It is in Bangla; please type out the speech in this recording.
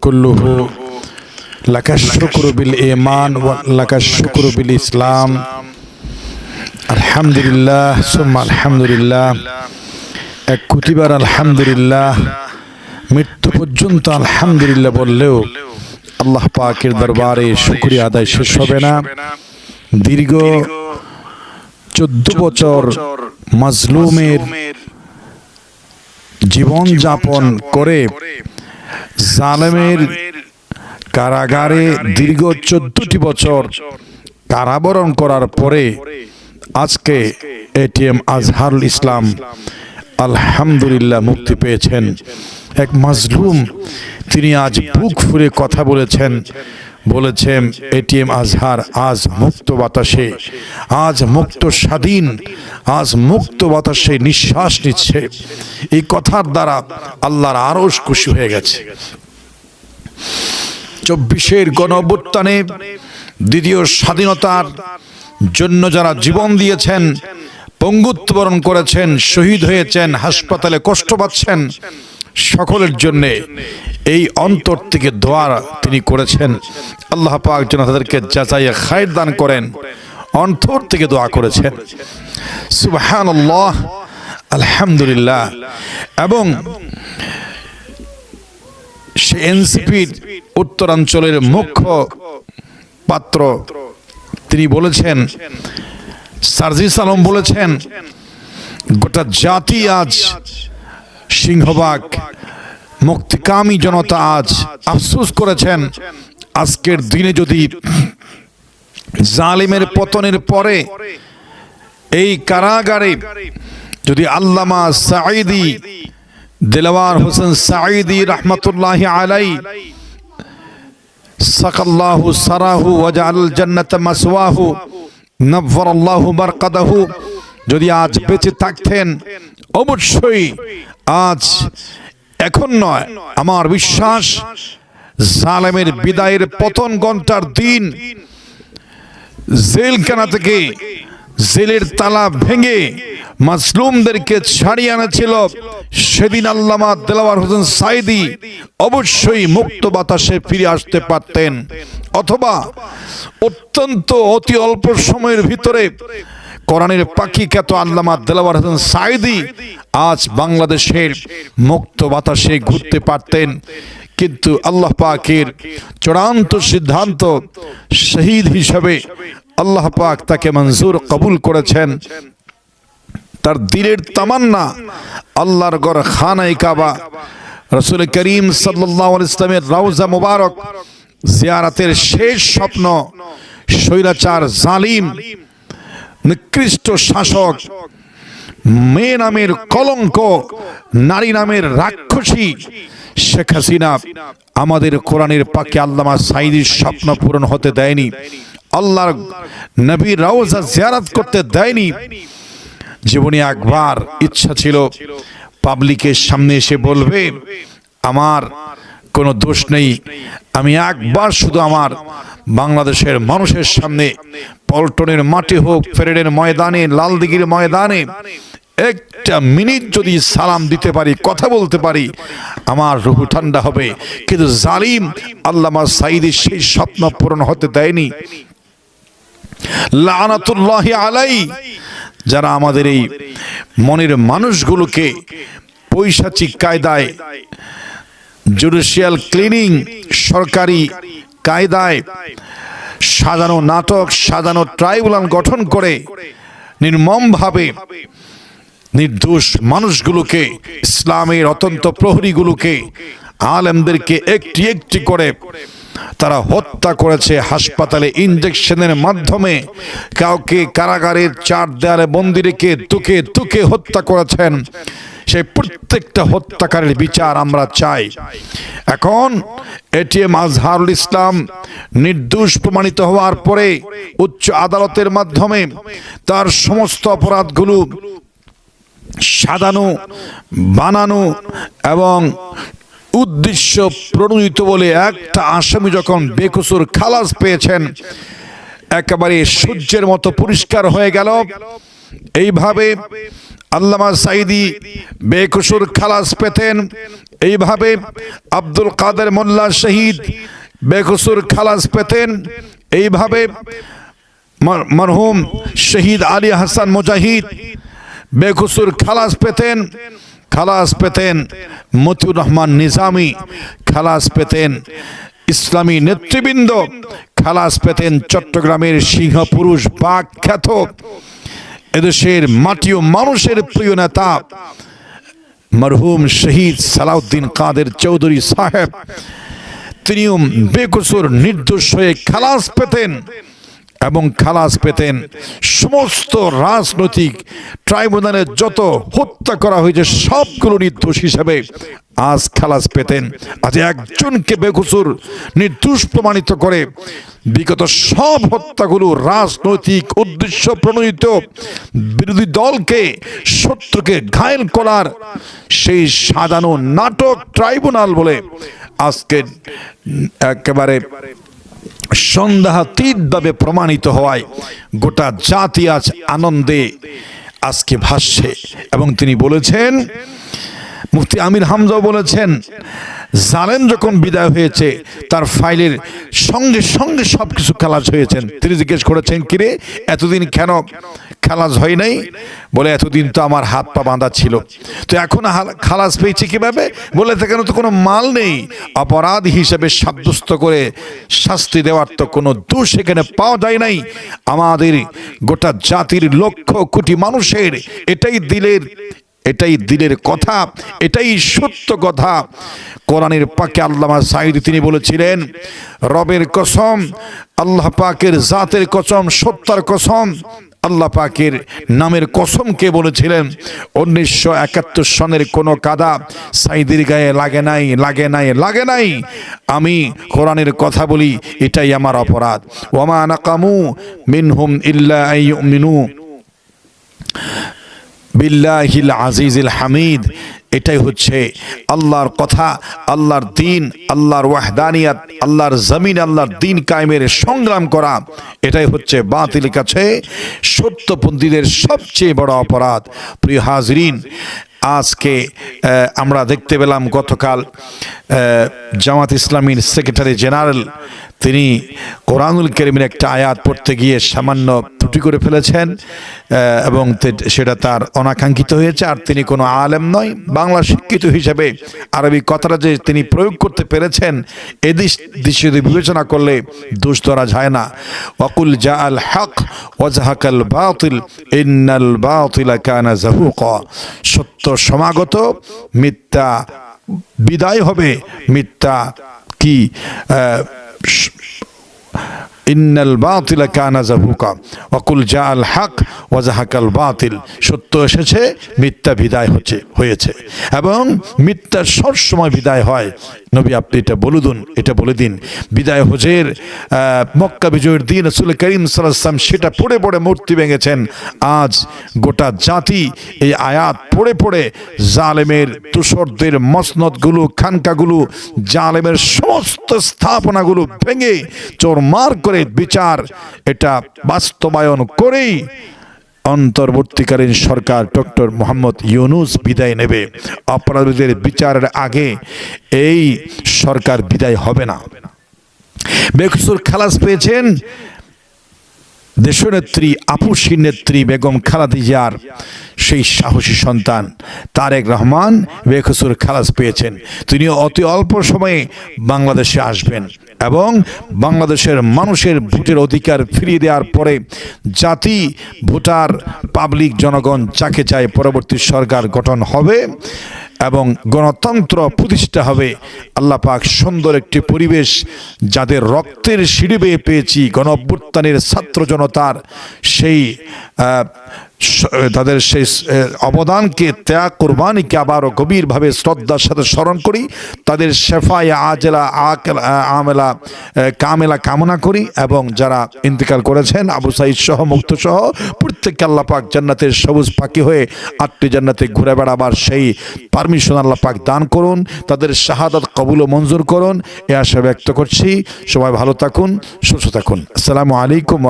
كله لك الشكر بالإيمان ولك الشكر بالإسلام الحمد لله ثم الحمد لله এক কুতিবার আলহামদুলিল্লাহ মৃত্যু পর্যন্ত আলহামদুলিল্লাহ বললেও আল্লাহ পাকের দরবারে শুক্রিয়া আদায় শেষ হবে না দীর্ঘ চোদ্দ বছর মাজলুমের জীবন যাপন করে জালেমের কারাগারে দীর্ঘ চোদ্দটি বছর কারাবরণ করার পরে আজকে এটিএম আজহারুল ইসলাম আলহামদুলিল্লাহ মুক্তি পেয়েছেন। এক মাজলুম তিনি আজ বুক ফুরে কথা বলেছেন। বলেছেন এটিএম আজহার, আজ মুক্ত বাতাসে, আজ মুক্ত স্বাধীন, আজ মুক্ত বাতাসে নিঃশ্বাস নিচ্ছে। এই কথার দ্বারা আল্লাহর আরও খুশি হয়ে গেছে। চব্বিশের গণ অভ্যুত্থানে দ্বিতীয় স্বাধীনতার জন্য যারা জীবন দিয়েছেন পঙ্গুত্ববরণ করেছেন, শহীদ হয়েছেন, হাসপাতালে কষ্ট পাচ্ছেন, সকলের জন্য এই অন্তর থেকে দোয়া তিনি করেছেন। আল্লাহ পাক যেন তাদেরকে যাচাইয়ে খায়ের দান করেন। অন্তর থেকে দোয়া করেছেন। সুবহান আলহামদুলিল্লাহ। এবং সে এনসিপির উত্তরাঞ্চলের মুখ্য পাত্র তিনি বলেছেন, সার্জিস আলম বলেছেন, গোটা জাতি আজ সিংহবাগ মুক্তিকামী জনতা আজ আফসোস করেছেন, আজকের দিনে যদি জালিমের পতনের পরে এই কারাগারে যদি আল্লামা সাঈদি, দিলওয়ার হোসেন সাঈদি রহমতুল্লাহ আলাই, সাকাল্লাহু সারাহু ওয়াজাল জান্নাত মাসওয়াহু, নব্বরাল্লাহু বারকাদাহু যদি আজ বেঁচে থাকতেন, অবশ্যই আজ এখন নয়। আমার বিশ্বাস, জালেমের বিদায়ের পতন ঘণ্টার দিন জেলখানা থেকে জেলের তালা ভেঙে মাসলুমদেরকে ছাড়িয়ে আনেছিল। সেদিন আল্লামা দেলাওয়ার হোসেন সাইদি অবশ্যই মুক্ত বাতাসে ফিরে আসতে পারতেন। অথবা অত্যন্ত অতি অল্প সময়ের ভিতরে কোরআনের পাখি আল্লামা দেলাওয়ার হোসেন সাইদি আজ বাংলাদেশের মুক্ত বাতাসে ঘুরতে পারতেন। কিন্তু আল্লাহ পাকের চূড়ান্ত সিদ্ধান্ত শহীদ হিসাবে আল্লাহ পাক তাকে মঞ্জুর কবুল করেছেন। তার দিলের তামান্না আল্লাহর গড় খানাই কাবা, রসুল করিম সাল্লাহ ইসলামের রাউজা মুবারক জিয়ারাতের শেষ স্বপ্ন, স্বৈরাচার জালিম নিকৃষ্ট শাসক। মেয়ে নামের কলঙ্ক, নারী নামের রাক্ষসী। শেখ হাসিনা আমাদের কোরআনের পাকে আল্লামা সাইদির স্বপ্ন পূরণ হতে দেয়নি। আল্লাহর নবী রাউজা জিয়ারাত করতে দেয়নি। জীবনে একবার ইচ্ছা ছিল, পাবলিকের সামনে এসে বলবে, আমার কোনো দোষ নেই। আমি একবার শুধু আমার বাংলাদেশের মানুষের সামনে পল্টনের মাটি হোক ফেরেনের ময়দানে, লালদিঘির ময়দানে একটা মিনিট যদি সালাম দিতে পারি, কথা বলতে পারি, আমার রুহু ঠান্ডা হবে। কিন্তু জালিম আল্লামা সাইদের সেই স্বপ্ন পূরণ হতে দেয়নি। আলাই, যারা আমাদের এই মনের মানুষগুলোকে পৈশাচিক কায়দায় জুডিশিয়াল ক্লিনিং, সরকারি কায়দায় সাজানো নাটক, সাজানো ট্রাইব্যুনাল গঠন করে নির্মমভাবে নির্দোষ মানুষগুলোকে, ইসলামের অত্যন্ত প্রহরীগুলোকে, আলেমদেরকে একটি একটি করে তারা হত্যা করেছে হাসপাতালে ইঞ্জেকশনের মাধ্যমে। কাউকে কারাগারের চার দেয়ালে বন্দি রেখে তুকে তুকে হত্যা করেছেন সেই প্রত্যেকটা হত্যাকারীর বিচার আমরা চাই। এখন এটিএম আজহারুল ইসলাম নির্দোষ প্রমাণিত হওয়ার পরে উচ্চ আদালতের মাধ্যমে তার সমস্ত অপরাধগুলো সাজানো, বানানো এবং উদ্দেশ্য প্রণোদিত বলে একটা আসামি যখন বেকসুর খালাস পেয়েছেন, একেবারে সূর্যের মতো পরিষ্কার হয়ে গেল। এইভাবে আল্লামা সাইদি বেকসুর খালাস পেতেন। এইভাবে আব্দুল কাদের মোল্লা শহীদ বেকসুর খালাস পেতেন। এইভাবে মার- মরহুম শহীদ আলী হাসান মুজাহিদ বেকসুর খালাস পেতেন। খালাস পেতেন মতিউর রহমান নিজামি, খালাস পেতেন ইসলামী নেতৃবৃন্দ, খালাস পেতেন চট্টগ্রামের সিংহ পুরুষ বাঘ খ্যাত এদেশের মাটি ও মানুষের প্রিয় নেতা মরহুম শহীদ সালাউদ্দিন কাদের চৌধুরী সাহেব, তিনিও বেকসুর নির্দোষ হয়ে খালাস পেতেন। এবং খালাস পেতেন। সমস্ত রাজনৈতিক ট্রাইব্যুনালে যত হত্যা করা হয়েছে, সবগুলো নির্দোষ হিসাবে আজ খালাস পেতেন। আজ একজনকে বেকসুর নির্দোষ প্রমাণিত করে। বিগত সব হত্যাগুলো রাজনৈতিক উদ্দেশ্য প্রণোদিত বিরোধী দলকে শত্রুকে ঘায়েল করার সেই সাজানো নাটক ট্রাইব্যুনাল বলে আজকে একেবারে সন্দেহাতীতভাবে প্রমাণিত হওয়ায় গোটা জাতি আজ আনন্দে, আজকে ভাসছে এবং তিনি বলেছেন, মুফতি আমির হামজাও বলেছেন, জালেম যখন বিদায় হয়েছে, তার ফাইলের সঙ্গে সঙ্গে সব কিছু খালাস হয়েছেন তিনি জিজ্ঞেস করেছেন, কিরে, এতদিন কেন খালাস হয় নাই? বলে, এতদিন তো আমার হাত পা বাঁধা ছিল। তো এখন খালাস পেয়েছি কীভাবে? বলে সেখানে তো কোনো মাল নেই। অপরাধ হিসেবে সাব্যস্ত করে শাস্তি দেওয়ার তো কোনো দোষ এখানে পাওয়া যায় নাই। আমাদের গোটা জাতির লক্ষ কোটি মানুষের এটাই দিলের এটাই দিলের কথা, এটাই সত্য কথা। কোরআনের পাকে আল্লামা সাইদ তিনি বলেছিলেন, রবের কসম, আল্লাহ পাকের জাতের কসম সত্যার কসম আল্লাহ পাকের নামের কসম কে বলেছিলেন? উনিশশো একাত্তর সনের কোনো কাদা সাইদির গায়ে লাগে নাই লাগে নাই লাগে নাই। আমি কোরআনের কথা বলি, এটাই আমার অপরাধ। ওমা নাকামু মিনহুম ইল্লা মিনু বিল্লাহিল আজিজিল হামিদ। এটাই হচ্ছে আল্লাহর কথা, আল্লাহর দিন, আল্লাহর ওয়াহদানিয়াত, আল্লাহর জমিন, আল্লাহর দিন কায়েমের সংগ্রাম করা। এটাই হচ্ছে বাতিল কাছে সত্যপন্থীদের সবচেয়ে বড় অপরাধ। প্রিয় হাজরিন, আজকে আমরা দেখতে পেলাম গতকাল জামাত ইসলামীর সেক্রেটারি জেনারেল, তিনি কোরআনুল করিমের একটা আয়াত পড়তে গিয়ে সামান্য ত্রুটি করে ফেলেছেন এবং সেটা তার অনাকাঙ্ক্ষিত হয়েছে। আর তিনি কোনো আলেম নয়, বাংলা শিক্ষিত হিসেবে আরবি কথাটা যে তিনি প্রয়োগ করতে পেরেছেন, এ দিশ দৃশ্য বিবেচনা করলে দোষ ধরা যায় না। অকুল জা আল হক, ওয়াজহাকাল বাতিল, ইন্নাল বাতিলা কানা জাহুকা। সত্য সমাগত, মিথ্যা বিদায় হবে, মিথ্যা কি ইন্নাল বাতিল কানা জাহুকা অকুল জা আল হক, ওয়াজাহাকাল বাতিল। সত্য এসেছে, মিথ্যা বিদায় হচ্ছে, হয়েছে। এবং মিথ্যা সব সময় বিদায় হয়। নবী, আপনি এটা বলে দিন, এটা বলে দিন। বিদায় হজের মক্কা বিজয়ের দিন রসুল করিম সাল্লাম সেটা পড়ে পড়ে মূর্তি ভেঙেছেন। আজ গোটা জাতি এই আয়াত পড়ে পড়ে জালেমের তুষরদের মসনদগুলো, খানকাগুলো, জালেমের সমস্ত স্থাপনাগুলো ভেঙে চোরমার করে বিচার, এটা বাস্তবায়ন করেই অন্তর্বর্তীকালীন সরকার ডক্টর মোহাম্মদ ইউনুস বিদায় নেবে। অপরাধীদের বিচারের আগে এই সরকার বিদায় হবে না। বেকসুর খালাস পেয়েছেন দেশনেত্রী আপুসী নেত্রী বেগম খালাদিজার সেই সাহসী সন্তান, তারেক রহমান বেকসুর খালাস পেয়েছেন। তিনি অতি অল্প সময়ে বাংলাদেশে আসবেন এবং বাংলাদেশের মানুষের ভোটের অধিকার ফিরিয়ে দেওয়ার পরে জাতি ভোটার, পাবলিক জনগণ যাকে চায় পরবর্তী সরকার গঠন হবে এবং গণতন্ত্র প্রতিষ্ঠা হবে। আল্লাহ পাক সুন্দর একটি পরিবেশ যাদের রক্তের সিঁড়ি বেয়ে পেয়েছি গণ ছাত্র জনতার সেই তাদের সেই অবদানকে ত্যাগ, কোরবানিকে আবারও গভীরভাবে শ্রদ্ধার সাথে স্মরণ করি, তাদের শেফায় আজেলা আমেলা কামেলা কামনা করি এবং যারা ইন্তেকাল করেছেন, আবু সাইদ সহ, মুক্ত সহ, প্রত্যেককে আল্লাহ পাক জান্নাতের সবুজ পাখি হয়ে আটটি জান্নাতে ঘুরে বেড়াবার সেই পারমিশন আল্লাহ পাক দান করুন, তাদের শাহাদাত কবুল ও মঞ্জুর করুন, এ আশা ব্যক্ত করছি। সবাই ভালো থাকুন, সুস্থ থাকুন। আসসালামু আলাইকুম